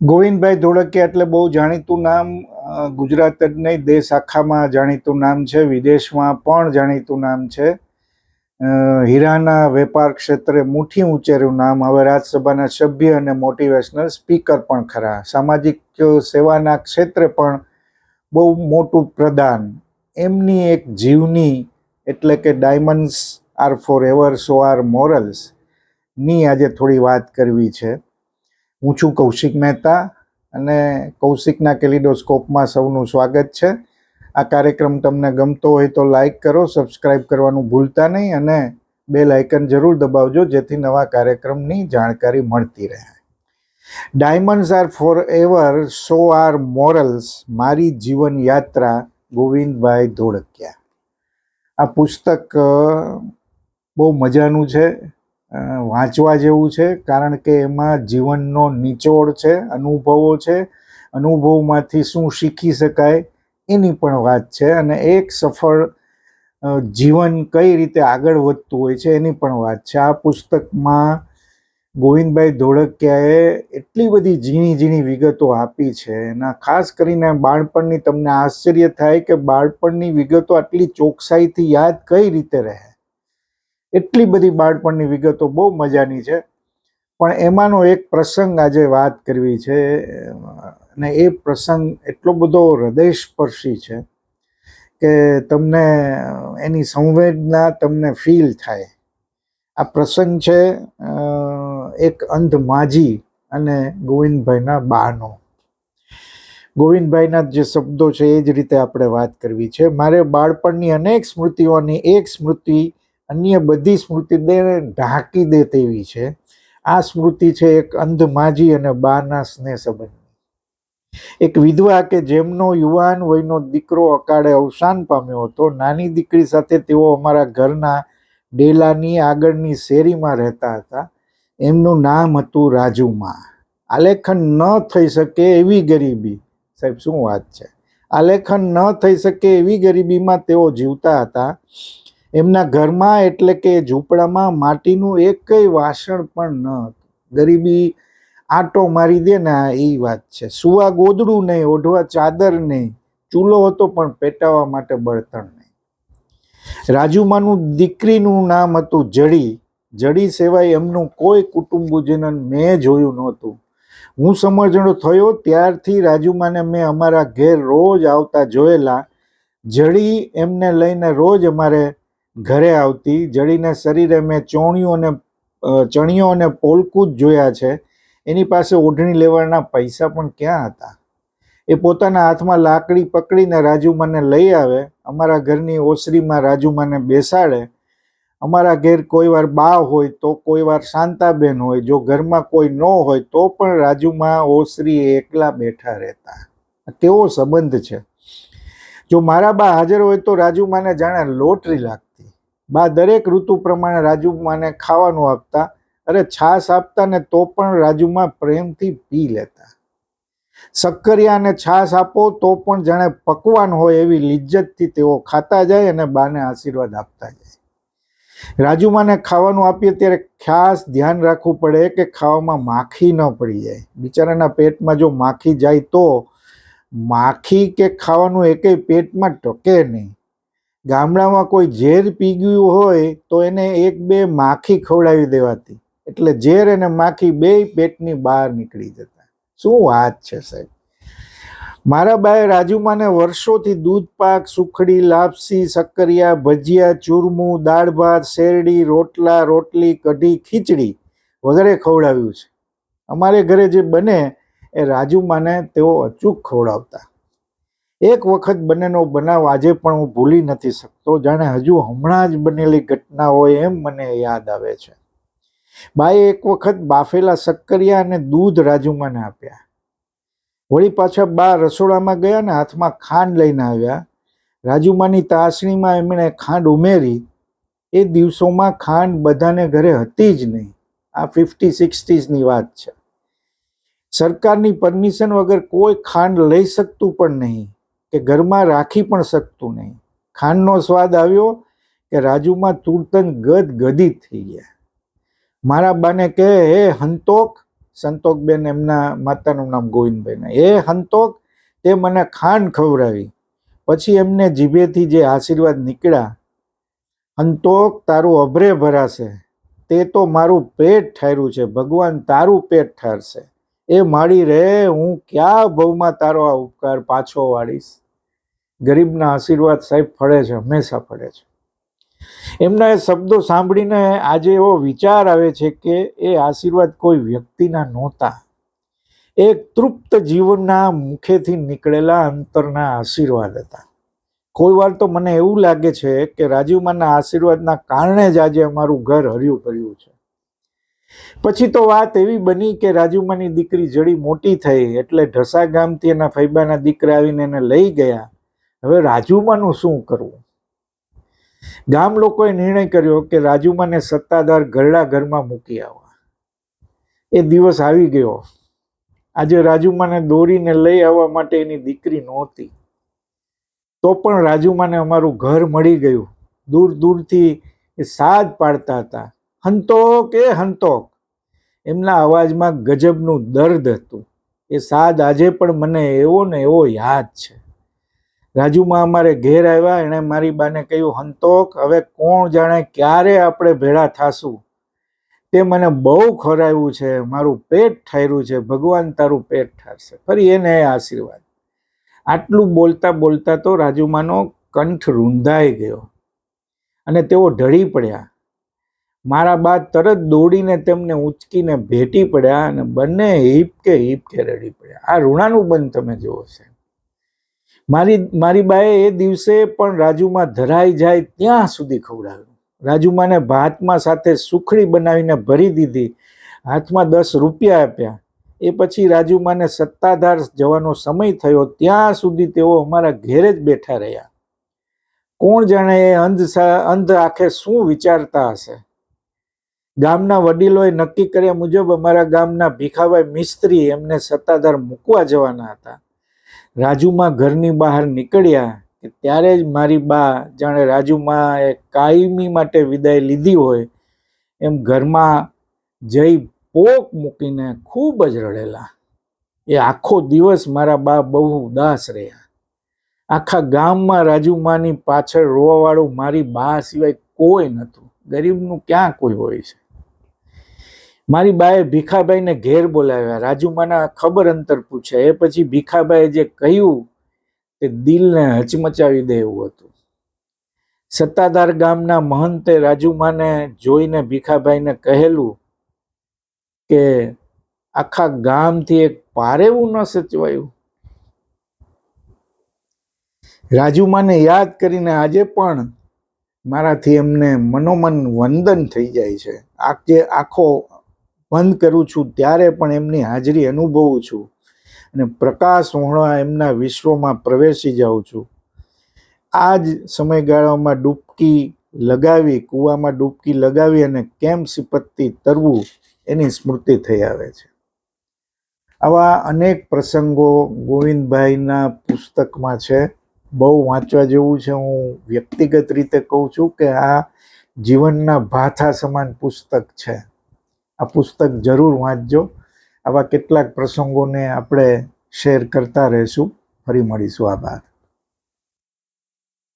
ગોવિંદભાઈ ધોળકિયા એટલે બહુ જાણીતું નામ ગુજરાત જ નહીં, દેશ આખામાં જાણીતું નામ છે, વિદેશમાં પણ જાણીતું નામ છે. હીરાના વેપાર ક્ષેત્રે મુઠ્ઠી ઉંચેરું નામ, હવે રાજ્યસભાના સભ્ય અને મોટિવેશનલ સ્પીકર પણ ખરા. સામાજિક સેવાના ક્ષેત્રે પણ બહુ મોટું પ્રદાન. એમની એક જીવની એટલે કે diamonds are forever so, are R મોરલ્સની આજે થોડી વાત કરવી છે. હું છું કૌશિક મહેતા અને કૌશિકના કેલિડોસ્કોપમાં સૌનું સ્વાગત છે. આ કાર્યક્રમ તમને ગમતો હોય તો લાઇક કરો, સબસ્ક્રાઇબ કરવાનું ભૂલતા નહીં અને બે લાઇકન જરૂર દબાવજો જેથી નવા કાર્યક્રમની જાણકારી મળતી રહે. Diamonds are forever so are R morals, મારી જીવન યાત્રા ગોવિંદભાઈ ધોળકિયા. આ પુસ્તક બહુ મજાનું છે. વાંચવા જેવું છે, કારણ કે એમાં જીવનનો નિચોડ છે, અનુભવો છે, અનુભવમાંથી શું શીખી શકાય એની પણ વાત છે, અને એક સફળ જીવન કઈ રીતે આગળ વધતું હોય છે એની પણ વાત છે. આ પુસ્તકમાં ગોવિંદભાઈ ધોળકિયાએ એટલી બધી ઝીણી ઝીણી વિગતો આપી છે. એના ખાસ કરીને બાળપણની તમને આશ્ચર્ય થાય કે બાળપણની વિગતો આટલી ચોકસાઈથી યાદ કઈ રીતે રહે? એટલી બધી બાળપણની વિગતો બહુ મજાની છે. પણ એમાંનો એક પ્રસંગ આજે વાત કરવી છે અને એ પ્રસંગ એટલો બધો હૃદયસ્પર્શી છે કે તમને એની સંવેદના તમને ફીલ થાય. આ પ્રસંગ છે એક અંધ માજી અને ગોવિંદભાઈના બાનો. ગોવિંદભાઈના જે શબ્દો છે એ જ રીતે આપણે વાત કરવી છે. મારે બાળપણની અનેક સ્મૃતિઓની એક સ્મૃતિ અન્ય બધી સ્મૃતિને ઢાંકી દે તેવી છે. આ સ્મૃતિ છે એક અંધ માજી અને બાના સ્નેહ સંબંધની એક વિધવા કે જેમનો યુવાન વયનો દીકરો અકાળે અવસાન પામ્યો હતો, નાની દીકરી સાથે તેઓ અમારા ઘરના ડેલાની આગળની શેરીમાં રહેતા હતા. એમનું નામ હતું રાજુમા. આલેખન ન થઈ શકે એવી ગરીબી. સાહેબ, શું વાત છે? આલેખન ન થઈ શકે એવી ગરીબીમાં તેઓ જીવતા હતા. એમના ઘરમાં એટલે કે ઝૂંપડામાં માટીનું એકય વાસણ પણ ન હતું. ગરીબી આટો મારી દે ને એ વાત છે. સુવા ગોદડું નહીં, ઓઢવા ચાદર નહીં, ચૂલો હતો પણ પેટાવા માટે બળતણ નહીં. રાજુમાનું દીકરીનું નામ હતું જડી. જડી સિવાય એમનું કોઈ કુટુંબજન મેં જોયું નહોતું. હું સમજણો થયો ત્યારથી રાજુમાને મેં અમારા ઘેર રોજ આવતા જોયેલા. જડી એમને લઈને રોજ અમારે ઘરે આવતી, જડીના શરીરે મેં ચોણિયું અને ચણિયો અને પોલકું જ જોયા છે. એની પાસે ઓઢણી લેવાના પૈસા પણ ક્યાં હતા? એ પોતાના હાથમાં લાકડી પકડીને રાજુમાને લઈ આવે, અમારા ઘરની ઓસરીમાં રાજુમાને બેસાડે. અમારા ઘેર કોઈ વાર બા હોય તો કોઈ વાર શાંતાબેન હોય, જો ઘરમાં કોઈ ન હોય તો પણ રાજુમાં, ઓસરી એકલા બેઠા રહેતા. તેવો સંબંધ છે? જો મારા બા હાજર હોય તો રાજુમાને જાણે લોટરી લાગતી. બા દરેક ઋતુ પ્રમાણે રાજુમાને ખાવાનું આપતા અરે છાશ આપતા ને તો પણ રાજુમાં પ્રેમથી પી લેતા. શક્કરિયા અને છાશ આપો તો પણ જાણે પકવાન હોય એવી લિજ્જતથી તેઓ ખાતા જાય અને બાને આશીર્વાદ આપતા જાય. રાજુમાને ખાવાનું આપીએ ત્યારે ખાસ ધ્યાન રાખવું પડે કે ખાવામાં માખી ન પડી જાય. બિચારાના પેટમાં જો માખી જાય તો માખી કે ખાવાનું એકેય પેટમાં ટકે નહીં. ગામડામાં કોઈ ઝેર પી ગયું હોય તો એને એક બે માખી ખવડાવી દેવાતી. એટલે ઝેર અને માખી બે પેટની બહાર નીકળી જતા. શું વાત છે સાહેબ? મારા બાએ રાજુમાને વર્ષોથી દૂધ પાક, સુખડી, લાપસી શક્કરિયા ભજીયા, ચૂરમું, દાળ ભાત, શેરડી, રોટલા, રોટલી, કઢી, ખીચડી વગેરે ખવડાવ્યું છે. અમારે ઘરે જે બને એ રાજુમાને તેઓ અચૂક ખવડાવતા. એક વખત બંનેનો બનાવ આજે પણ હું ભૂલી નથી શકતો, જાણે હજુ હમણાં જ બનેલી ઘટના હોય એમ મને યાદ આવે છે. બાએ એક વખત બાફેલા શક્કરિયા અને દૂધ રાજુમાને આપ્યા. વળી પાછા બા રસોડામાં ગયા ને હાથમાં ખાંડ લઈને આવ્યા. રાજુમાની તાસણીમાં એમણે ખાંડ ઉમેરી. એ દિવસોમાં ખાંડ બધાને ઘરે હતી જ નહીં. આ ફિફ્ટી, સિક્સટીઝની વાત છે. સરકારની પરમિશન વગર કોઈ ખાંડ લઈ શકતું પણ નહીં. કે ઘરમાં રાખી પણ શકતું નહીં. ખાંડનો સ્વાદ આવ્યો કે રાજુમાં તુરતન ગદ ગદિત થઈ ગયા. મારા બાને કહે, હે હંતોક. સંતોકબેન એમના માતાનું નામ ગોવિંદબેન. એ હંતોક. તે મને ખાંડ ખવડાવી. પછી એમને જીભેથી જે આશીર્વાદ નીકળ્યા સંતોક તારું અભરે ભરાશે. તે તો મારું પેટ ઠાર્યું છે. ભગવાન તારું પેટ ઠારશે. એ માડી રે, હું ક્યાં ભવમાં તારો આ ઉપકાર પાછો વાળીશ? ગરીબના આશીર્વાદ સાહેબ ફળે છે, હંમેશા ફળે છે. એમના એ શબ્દો સાંભળીને આજે એવો વિચાર આવે છે કે એ આશીર્વાદ કોઈ વ્યક્તિના નહોતા. એક તૃપ્ત જીવનના મુખેથી નીકળેલા અંતરના આશીર્વાદ હતા. કોઈ વાર તો મને એવું લાગે છે કે રાજીવમાના આશીર્વાદના કારણે જ આજે અમારું ઘર હર્યું ભર્યું છે. પછી તો વાત એવી બની કે રાજુમાની દીકરી જડી મોટી થઈ એટલે ઢસા ગામથી એના ફૈબાના દીકરા આવીને એને લઈ ગયા. હવે રાજુમાનું શું કરવું? ગામ લોકોએ નિર્ણય કર્યો કે રાજુમાને સત્તાધાર ગરડા ઘરમાં મૂકી આવવા. એ દિવસ આવી ગયો. આજે રાજુમાને દોરીને લઈ આવવા માટે એની દીકરી નહોતી. તો પણ રાજુમાને અમારું ઘર મળી ગયું. દૂર દૂરથી એ સાદ પાડતા હતા. હંતોક એ હંતોક? એમના અવાજમાં ગજબનું દર્દ હતું. એ સાદ આજે પણ મને એવો ને એવો યાદ છે. રાજુમાં અમારે ઘેર આવ્યા, એણે મારી બાને કહ્યું, હંતોક, હવે કોણ જાણે ક્યારે આપણે ભેળા થાશું? તે મને બહુ ખોરાયું છે, મારું પેટ ઠાર્યું છે, ભગવાન તારું પેટ ઠારશે. ફરી એને આશીર્વાદ. આટલું બોલતા બોલતા તો રાજુમાનો કંઠ રૂંધાઈ ગયો અને તેઓ ઢળી પડ્યા. મારા બા તરત દોડીને તેમને ઉંચકીને ભેટી પડ્યા અને બંને હિપકે હિપકે રડી પડ્યા. આ ઋણાનું બંધ તમે જુઓ છે. મારી મારી બાએ એ દિવસે પણ રાજુમાં ધરાઈ જાય ત્યાં સુધી ખવડાવ્યું. રાજુમાને ભાતમાં સાથે સુખડી બનાવીને ભરી દીધી. હાથમાં દસ રૂપિયા આપ્યા. એ પછી રાજુમાને સત્તાધાર જવાનો સમય થયો. ત્યાં સુધી તેઓ અમારા ઘેરે જ બેઠા રહ્યા. કોણ જાણે એ અંધ અંધ આંખે શું વિચારતા હશે? ગામના વડીલોએ નક્કી કર્યા મુજબ અમારા ગામના ભીખાભાઈ મિસ્ત્રી એમને સત્તાધાર મૂકવા જવાના હતા. રાજુમાં ઘરની બહાર નીકળ્યા કે ત્યારે જ મારી બા, જાણે રાજુમાં એ કાયમી માટે વિદાય લીધી હોય, એમ ઘરમાં જઈ પોક મૂકીને ખૂબ જ રડેલા. એ આખો દિવસ મારા બા બહુ ઉદાસ રહ્યા. આખા ગામમાં રાજુમાની પાછળ રોવાવાળું મારી બા સિવાય કોઈ નહોતું. ગરીબનું ક્યાં કોઈ હોય છે? મારી બાએ ભીખાભાઈને ઘેર બોલાવ્યા. રાજુમાના ખબર અંતર પૂછ્યા એ પછી ભીખાભાઈએ જે કહ્યું તે દિલને હચમચાવી દે એવું હતું. સત્તાધાર ગામના મહંતે રાજુમાને જોઈને ભીખાભાઈને કહેલું કે આખા ગામથી એક પારેવું ન સચવાયું. રાજુમાને યાદ કરીને આજે પણ મારાથી એમને મનોમન વંદન થઈ જાય છે. આ કે આખો બંધ કરું છું, ત્યારે પણ એમની હાજરી અનુભવું છું અને પ્રકાશ વહોણા એમના વિશ્વમાં પ્રવેશી જાઉં છું. આ જ સમયગાળામાં ડૂબકી લગાવી, કૂવામાં ડૂબકી લગાવી અને કેમ સિપત્તી તરવું એની સ્મૃતિ થઈ આવે છે. આવા અનેક પ્રસંગો ગોવિંદભાઈના પુસ્તકમાં છે. બહુ વાંચવા જેવું છે. હું વ્યક્તિગત રીતે કહું છું કે આ જીવનના ભાથા સમાન પુસ્તક છે. આ પુસ્તક જરૂર વાંચજો. આવા કેટલાક પ્રસંગોને આપણે શેર કરતા રહીશું. ફરી મળીશું. આભાર.